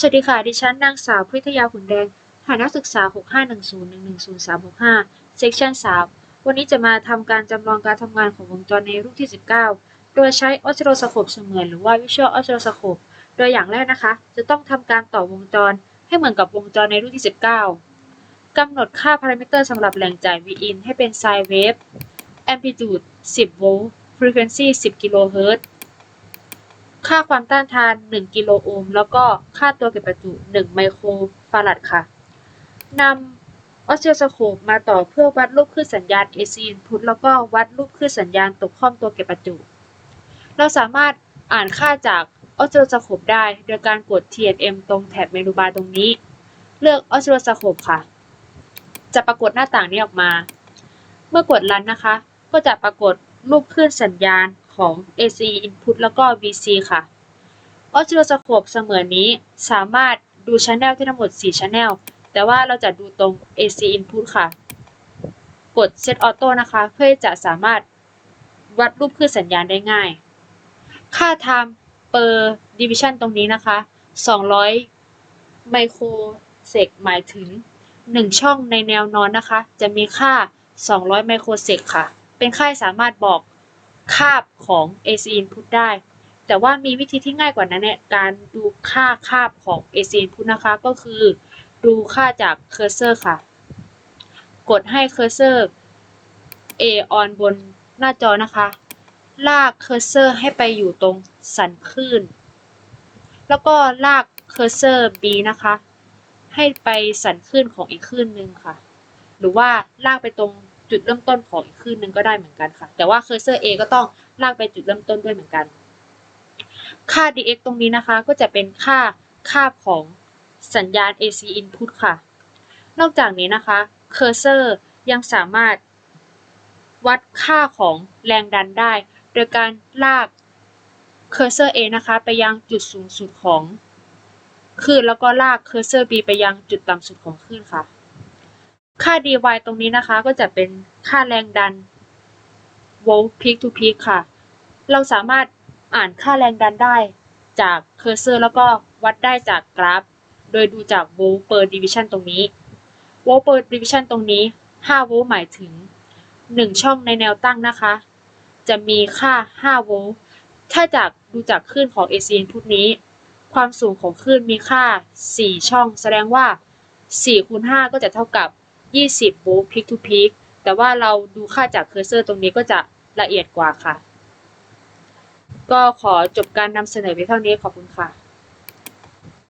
สวัสดีค่ะ ดิฉันนางสาวพิทยาขุนแดงฐานักศึกษา 6510110365 Section 3 วันนี้จะมาทำการจำลองการทำงานของวงจรในรูปที่ 19 โดยใช้ออสซิโลสโคปเสมือนหรือว่า Visual Oscilloscope โดยอย่างแรกนะคะ จะต้องทำการต่อวงจรให้เหมือนกับวงจรในรูปที่ 19 กำหนดค่าพารามิเตอร์สำหรับแหล่งจ่าย Vin ให้เป็น Sine Wave Amplitude 10 โวลต์ Frequency 10 กิโลเฮิรตซ์ ค่าความต้านทาน 1 กิโลโอห์ม แล้วก็ค่าตัวเก็บประจุ 1 ไมโครฟาราดค่ะ นำออสซิลสโคปมาต่อเพื่อวัดรูปคลื่นสัญญาณ AC input แล้วก็วัดรูปคลื่นสัญญาณตกข้อมตัวเก็บประจุ เราสามารถอ่านค่าจากออสซิลสโคปได้ โดยการกด TNM ตรงแถบเมนูบาร์ตรงนี้ เลือกออสซิลสโคปค่ะ จะปรากฏหน้าต่างนี้ออกมา เมื่อกด Run นะคะ ก็จะปรากฏ รูปคลื่นสัญญาณของ AC input แล้วก็ VC ค่ะ ออสซิลโสโคปเสมือนนี้สามารถดูช anel ที่ทั้งหมด4 channel แต่ว่าเราจะดูตรง AC input ค่ะ กด Set Auto นะคะ เพื่อจะสามารถวัดรูปคลื่นสัญญาณได้ง่าย ค่า time per division ตรงนี้นะคะ 200 ไมโครเซกหมายถึง 1 ช่องในแนวนอนนะคะ จะมีค่า 200 ไมโครเซกค่ะ เป็นค่าที่สามารถบอกคาบของ AC input ได้ แต่ว่ามีวิธีที่ง่ายกว่านั้นในการดูค่าคาบของ AC input นะคะก็คือดูค่าจากเคอร์เซอร์ค่ะ กดให้เคอร์เซอร์ A on บนหน้าจอนะคะ ลากเคอร์เซอร์ให้ไปอยู่ตรงสันคลื่น แล้วก็ลากเคอร์เซอร์ B นะคะ ให้ไปสันคลื่นของอีกคลื่นหนึ่งค่ะ หรือว่าลากไปตรง จุดเริ่มต้นของอีกคลื่นหนึ่งก็ได้เหมือนกันค่ะ แต่ว่าเคอร์เซอร์ A ก็ต้องลากไปจุดเริ่มต้นด้วยเหมือนกัน ค่า dx ตรงนี้นะคะ ก็จะเป็นค่าคาบของสัญญาณ AC input ค่ะ นอกจากนี้นะคะเคอร์เซอร์ยังสามารถวัดค่าของแรงดันได้ โดยการลากเคอร์เซอร์ A นะคะ ไปยังจุดสูงสุดของคลื่นแล้วก็ลากเคอร์เซอร์ B ไปยังจุดต่ำสุดของคลื่นค่ะ ค่า dy ตรงนี้นะคะก็จะเป็นค่าแรงดันโวลต์ peak to peak ค่ะ เราสามารถอ่านค่าแรงดันได้จากเคอร์เซอร์แล้วก็วัดได้จากกราฟ โดยดูจากโวลต์ per division ตรงนี้โวลต์ per division ตรงนี้5โวลต์หมายถึง 1 ช่องในแนวตั้งนะคะ จะมีค่า5โวลต์ถ้าจากดูจากคลื่นของ AC input นี้ ความสูงของคลื่นมีค่า 4 ช่อง แสดงว่า4คูณ5ก็จะเท่ากับ 20ปุ๊บพิกทูพิกแต่ว่าเราดูค่าจากเคอร์เซอร์ตรงนี้ก็จะละเอียดกว่าค่ะ ก็ขอจบการนำเสนอไปเท่านี้ขอบคุณค่ะ